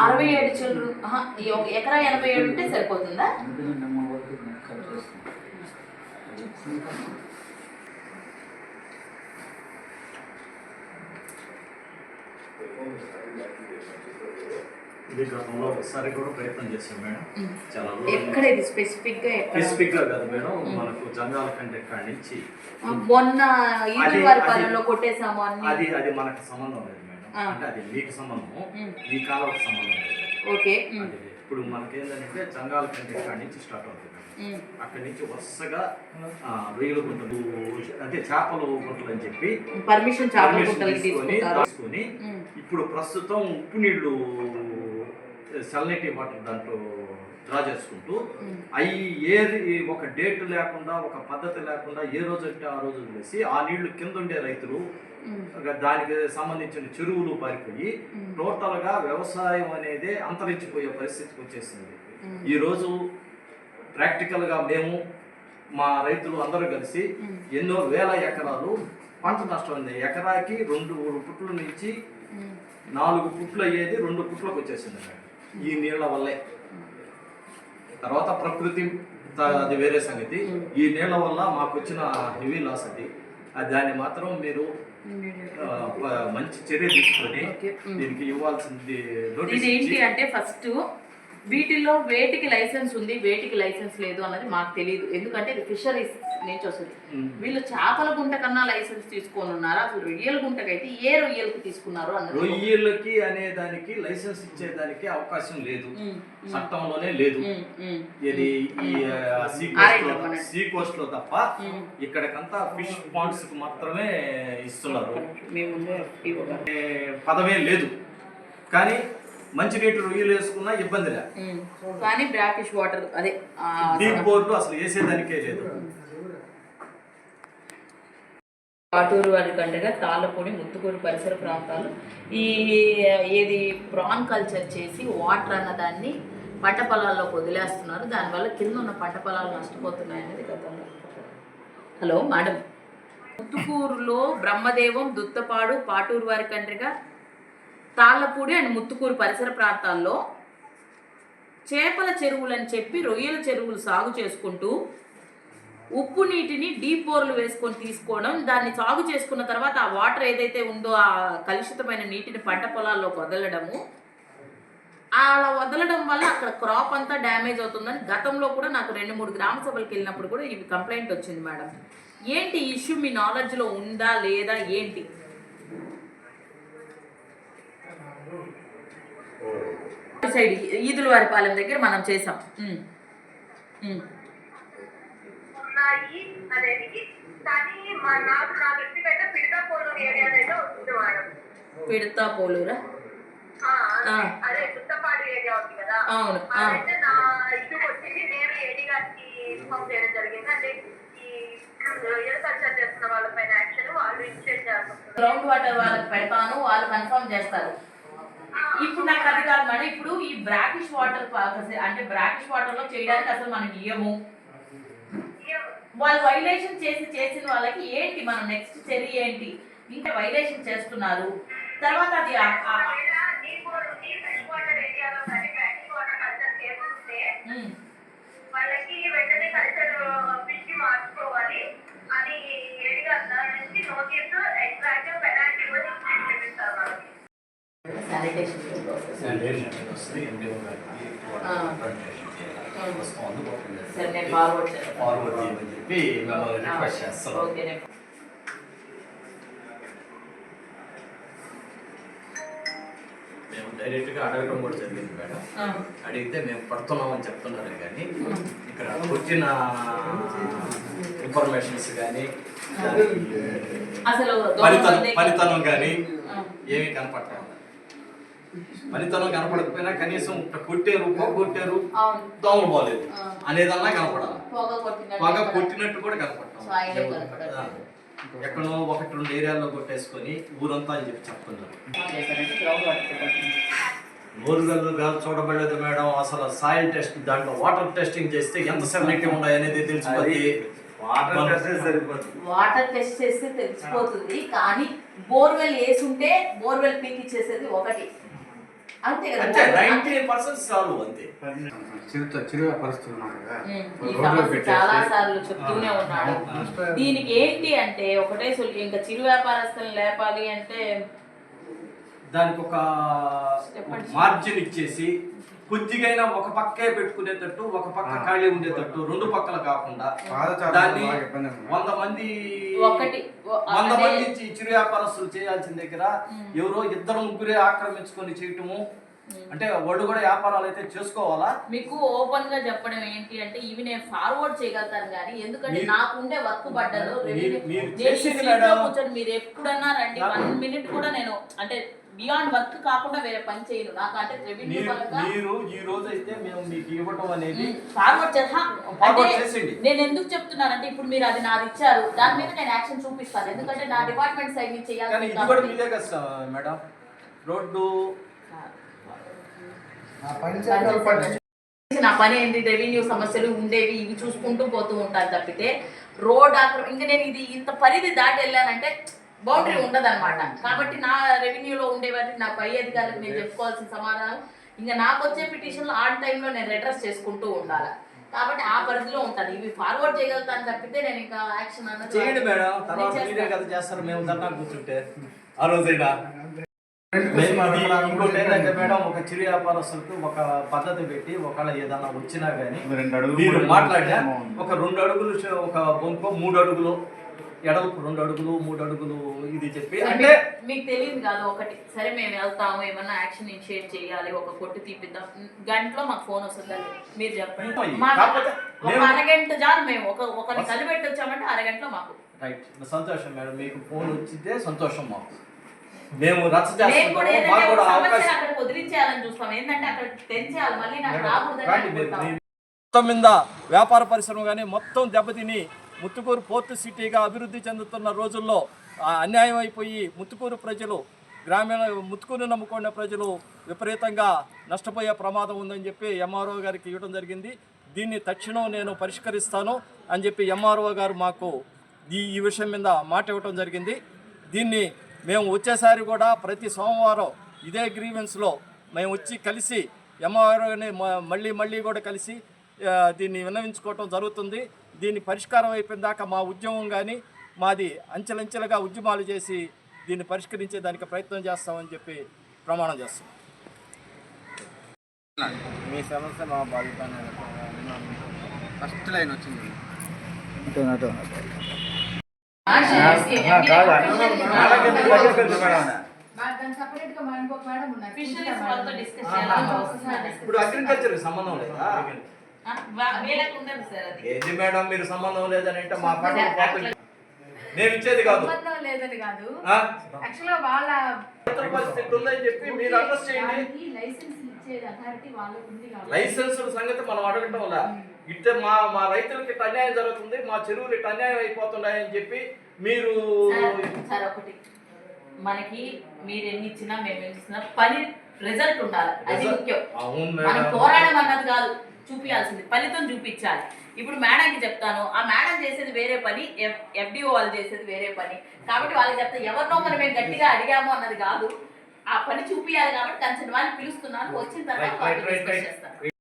అరవై ఏడు చిల్లరు ఎకరా ఎనభై ఏడు ఉంటే సరిపోతుందా? Thank you. ఇది గతంలో ఒకసారి కూడా ప్రయత్నం చేశాం మేడం. చాలా ఎక్కడ ఇది స్పెసిఫిక్గా ఎక్కడ? స్పెసిఫిక్గా కాదు మేడం మనకు జంగాల కంటే కాడి నుంచి మొన్న ఈదుల అది- అది- పాలనలో కొట్టేసాము అన్ని. అది అది మనకు సంబంధం లేదు మేడం. అంటే అది మీకు సంబంధము ఉమ్. మీ కాలంకి సంబంధం లేదు. ఓకే. ఇప్పుడు మనకేంటంటే జంగాల కంటే కాడి నుంచి స్టార్ట్ అవుతుంది అక్కడి నుంచి వరుసగా రొయ్యల గుంటలు అంటే చేపలు గుంటలు అని చెప్పి పర్మిషన్ తీసుకొని ఇప్పుడు ప్రస్తుతం ఉప్పు నీళ్ళు సల్నేటి వాటర్ దాంట్లో డ్రా చేసుకుంటూ అవి ఏ ఒక డేట్ లేకుండా ఒక పద్ధతి లేకుండా ఏ రోజు అంటే ఆ రోజు వదిలేసి ఆ నీళ్ళు కింద ఉండే రైతులు దానికి సంబంధించిన చెరువులు పారిపోయి టోటల్గా వ్యవసాయం అనేది అంతరించిపోయే పరిస్థితికి వచ్చేసింది. ఈరోజు ప్రాక్టికల్గా మేము మా రైతులు అందరూ కలిసి ఎన్నో వేల ఎకరాలు పంట నష్టం ఉంది. ఎకరాకి రెండు మూడు పుట్ల నుంచి నాలుగు పుట్లు అయ్యేది రెండు పుట్లకు వచ్చేసింది ఈ నీళ్ళ వల్లే. తర్వాత ప్రకృతి అది వేరే సంగతి. ఈ నీళ్ళ వల్ల మాకు వచ్చిన హెవీ లాస్ అది దాన్ని మాత్రం మీరు మంచి చర్య తీసుకొని. దీనికి ఇవ్వాల్సింది నోటీస్ అంటే ఫస్ట్ వీటిల్లో వేటికి లైసెన్స్ ఉంది వేటికి లైసెన్స్ లేదు అన్నది మాకు తెలియదు ఎందుకంటే ఇది ఫిషరీస్ నుంచి వస్తుంది. వీళ్ళు చేపల గుంట కన్నా లైసెన్స్ తీసుకొని ఉన్నారా? అసలు రొయ్యల గుంటకైతే ఏ రొయ్యలకు తీసుకున్నారు అన్నది. రొయ్యలకి అనే దానికి లైసెన్స్ ఇచ్చేదానికి అవకాశం లేదు. చట్టంలోనే లేదు. ఇది ఈ సీ కోస్ట్లో తప్ప. ఇక్కడికంతా ఫిష్ పాండ్స్కు మాత్రమే ఇస్తున్నారు. పదమే లేదు. కానీ మంచినీటి రొయ్యలు వేసుకున్నా ఇబ్బంది లే ఉమ్, కానీ బ్రాకిష్ వాటర్ అదే డీప్ బోర్డు అసలు వేసేదానికే లేదు. కాటూరు వారి కంటగా తాళ్ళపూడి ముత్తుకూరు పరిసర ప్రాంతాలు. ఈ ఏది ప్రాన్ కల్చర్ చేసి వాటర్ అన్నదాన్ని పంట పొలాల్లోకి వదిలేస్తున్నారు. దానివల్ల కింద ఉన్న పంట పొలాలు నష్టపోతున్నాయి అనేది గతంలో. Hello madam. ముత్తుకూరులో బ్రహ్మదేవం దుత్తపాడు పాటూరు వారి కండ్రిగా తాళ్ళపూడి అండ్ ముత్తుకూరు పరిసర ప్రాంతాల్లో చేపల చెరువులని చెప్పి రొయ్యల చెరువులు సాగు చేసుకుంటూ ఉప్పు నీటిని డీప్ బోర్లు వేసుకొని తీసుకోవడం దాన్ని సాగు చేసుకున్న తర్వాత ఆ వాటర్ ఏదైతే ఉందో ఆ కలుషితమైన నీటిని పంట పొలాల్లోకి వదలడము. అలా వదలడం వల్ల అక్కడ క్రాప్ అంతా డ్యామేజ్ అవుతుందని గతంలో కూడా నాకు రెండు మూడు గ్రామ సభలకు వెళ్ళినప్పుడు కూడా ఇవి కంప్లైంట్ వచ్చింది మేడం. ఏంటి ఇష్యూ మీ నాలెడ్జ్లో ఉందా లేదా ఏంటి? సైడ్ ఈదుల వారిపాలెం దగ్గర మనం చేసాం. పిడతా పోలూరా అవును గ్రౌండ్ వాటర్ వాళ్ళకి పెడతాను వాళ్ళు కన్ఫర్మ్ చేస్తారు. ఇప్పుడు నాకు అది కాదు మేడం. ఇప్పుడు ఈ బ్రాకిష్ వాటర్ అంటే బ్రాకిష్ వాటర్లో చేయడానికి అసలు మనకి ఇయ్యము. వాళ్ళు వైలేషన్ చేసి చేసిన వాళ్ళకి ఏంటి మనం నెక్స్ట్ చర్య ఏంటి? ఇంకా వైలేషన్ చేస్తున్నారు. తర్వాత అది వాళ్ళకి వెంటనే కల్చర్ మార్చుకోవాలి. నుంచి నోటీస్ ఎగ్జాక్ట్ అందుబాటులో సరే నేను ఫార్వర్డ్ చేస్తాను ఫార్వర్డ్ చేయమని చెప్పి మేము రిక్వెస్ట్ చేస్తాం ఓకే నేను మేము డైరెక్ట్గా అడగడం కూడా జరిగింది మేడం. ఆ, అడిగితే మేము పడుతున్నామని చెప్తున్నారు కానీ ఇక్కడ పుట్టిన ఇన్ఫర్మేషన్స్ కానీ అసలు ఫలితనం కానీ ఆ. ఏమీ కనపడటం ఫలితనం కనపడకపోయినా కనీసం కొట్టారు కొట్టారు అవును. దోమలు పోలేదు. ఆ. అనేదన్నా కనపడాలి. పొగ కొట్టినట్టు పొగ ఇక్కడ. కొట్టినట్టు కూడా. ఆ. ఎక్కడో ఒకటి రెండు ఏరియాల్లో కొట్టేసుకొని ఊరంతా అని చెప్పి చెప్తున్నారు. గారు చూడబడలేదు మేడం. అసలు సాయిల్ టెస్ట్ దాంట్లో వాటర్ టెస్టింగ్ చేస్తే ఎంత సెలెక్టివ్ ఉన్నాయి అనేది తెలిసిపోద్ది. వాటర్ టెస్ట్ సరిపోతుంది. వాటర్ టెస్ట్ చేస్తే తెలిసిపోతుంది. కానీ బోర్వెల్ వేసుంటే బోర్వెల్ పీక్ ఇచ్చేసేది ఒకటి. అంతే కదా. అంతే నైన్టీ పర్సెంట్ చాలు అంతే. చిరుత చిరుగా కదా. రోడ్లో సార్లు చెప్తూనే ఉన్నాడు. దీనికి ఏంటి అంటే ఒకటే సొల్యూ ఇంకా చిరు వ్యాపారస్తులను లేపాలి అంటే దానికి ఒక చెప్పండి. మార్జిన్ ఇచ్చేసి కొద్దిగైనా ఒక పక్కే పెట్టుకునేటట్టు ఒక పక్క ఖాళీ ఉండేటట్టు రెండు పక్కల కాకుండా దాన్ని. వంద మంది వంద మంది చిరు వ్యాపారస్తులు చేయాల్సిన దగ్గర ఎవరో ఇద్దరు ముగ్గురే ఆక్రమించుకొని చేయటము అంటే వాళ్ళు కూడా వ్యాపారాలు అయితే చేసుకోవాలా? మీకు ఓపెన్గా చెప్పడం ఏంటి అంటే ఇవి నేను ఫార్వర్డ్ చేయగలుగుతాను కానీ ఎందుకంటే నాకు ఉండే వర్క్ బడ్డలు. కూర్చొని మీరు ఎప్పుడన్నా రండి వన్ మినిట్ కూడా నేను అంటే బియాండ్ వర్క్ కాకుండా వేరే పని చేయను. నాకు అంటే రెవెన్యూ మీరు పరంగా మీరు ఈ రోజు అయితే మేము మీకు ఇవ్వటం అనేది ఫార్వర్డ్ చేసా Forward అంటే చేసేయండి. నేను ఎందుకు చెప్తున్నానంటే ఇప్పుడు మీరు అది నాది ఇచ్చారు. దాని మీద నేను యాక్షన్ చూపిస్తాను. ఎందుకంటే నా డిపార్ట్మెంట్ సైడ్ నుంచి కానీ చేయాలి ఇది కూడా మీదే కదా సార్ మేడం రోడ్డు నా పని ఏంటి? రెవెన్యూ సమస్యలు ఉండేవి ఇవి చూసుకుంటూ పోతూ ఉంటాను తప్పితే రోడ్ ఆక్రమ ఇంకా నేను ఇది ఇంత పరిధి దాటి వెళ్ళానంటే బౌండరీ ఉండదన్నమాట. కాబట్టి నా రెవెన్యూలో ఉండే వాటికి నా పై అధికారులకు నేను చెప్పుకోవాల్సిన సమాధానం ఇంకా నాకు వచ్చే పిటిషన్లు ఆన్ టైంలో నేను అడ్రస్ చేసుకుంటూ ఉండాలి. కాబట్టి ఆ పరిధిలో ఉంటాను. ఇవి ఫార్వర్డ్ చేయగలుగుతాను తప్పితే నేను ఇంకా యాక్షన్ అన్నది చేయండి మేడం. తర్వాత మీరే. కదా చేస్తారు. మేము ధర్నా కూర్చుంటే ఆ రోజైనా. ఇంకోటి ఏంటంటే మేడం ఒక చిరు వ్యాపారస్తులకు ఒక పద్ధతి పెట్టి ఒకవేళ ఏదైనా వచ్చినా కానీ మీరు మాట్లాడినా ఒక రెండు అడుగులు ఒక బొంకు మూడు అడుగులు ఎడల్పు రెండు అడుగులు మూడు అడుగులు ఇది చెప్పి అంటే మీకు- తెలియదు కాదు ఒకటి. సరే మేము వెళ్తాము ఏమన్నా యాక్షన్ ఇనిషియేట్ చేయాలి ఒక కొట్టు తీపిద్దాం. గంటలో మాకు ఫోన్ వస్తుంది మీరు చెప్పండి. ఒక అరగంట చాలు మేము. ఒక ఒకరిని కలిపెట్టి వచ్చామంటే అరగంటలో మాకు. రైట్. సంతోషం మేడం మీకు ఫోన్ వచ్చితే సంతోషం మాకు. మేము రచ్చ మొత్తం మీద వ్యాపార పరిశ్రమ కానీ మొత్తం దెబ్బతిని ముత్తుకూరు పోర్టు సిటీగా అభివృద్ధి చెందుతున్న రోజుల్లో అన్యాయం అయిపోయి ముత్తుకూరు ప్రజలు గ్రామీణ ముత్తుకూరు నమ్ముకునే ప్రజలు విపరీతంగా నష్టపోయే ప్రమాదం ఉందని చెప్పి ఎంఆర్ఓ గారికి ఇవ్వడం జరిగింది. దీన్ని తక్షణం నేను పరిష్కరిస్తాను అని చెప్పి ఎంఆర్ఓ గారు మాకు ఈ ఈ విషయం మీద మాట ఇవ్వడం జరిగింది. దీన్ని మేము వచ్చేసారి కూడా ప్రతి సోమవారం ఇదే గ్రీవెన్స్లో మేము వచ్చి కలిసి ఎంఆర్ఓని మళ్ళీ మళ్ళీ కూడా కలిసి దీన్ని విన్నవించుకోవటం జరుగుతుంది. దీన్ని పరిష్కారం అయిపోయిన దాకా మా ఉద్యమం కానీ మాది అంచెలంచెలుగా ఉద్యమాలు చేసి దీన్ని పరిష్కరించే దానికి ప్రయత్నం చేస్తామని చెప్పి ప్రమాణం చేస్తాం మీ సమస్య మా బాధ్యత ఫస్ట్ లైన్ వచ్చింది. ఇప్పుడు అగ్రికల్చర్ సంబంధం లేదా? ఏది మేడం మీరు సంబంధం లేదని అంటే మా పంటలు. మేము ఇచ్చేది కాదు. సంబంధం లేదని కాదు. ఆ? యాక్చువల్గా వాళ్ళ పరిస్థితి ఉందని చెప్పి మీరు అడ్రస్ చేయండి. లైసెన్స్ లైసెన్స్ సంగతి మనం అడగటం వల్ల ఇట్టే మా మా రైతులకి ఇట్ట అన్యాయం జరుగుతుంది మా చెరువులు ఇట్ట అన్యాయం అయిపోతున్నాయని చెప్పి మీరు సార్, ఒకటి. మనకి మీరు ఎన్ని ఇచ్చినా మేము ఎన్ని ఇచ్చినా పని రిజల్ట్ ఉండాలి. అది ముఖ్యం. మనం మేడం. పోరాడడం అన్నది కాదు చూపించాల్సింది ఫలితం చూపించాలి. ఇప్పుడు మేడంకి చెప్తాను ఆ మేడం చేసేది వేరే పని ఎఫ్డిఓ వాళ్ళు చేసేది వేరే పని. కాబట్టి వాళ్ళకి చెప్తా ఎవరినో మనం మేము గట్టిగా అడిగాము అన్నది కాదు. ఆ పని చూపించాలి కాబట్టి కంచెన్ వాళ్ళని పిలుస్తున్నాను వచ్చిన తర్వాత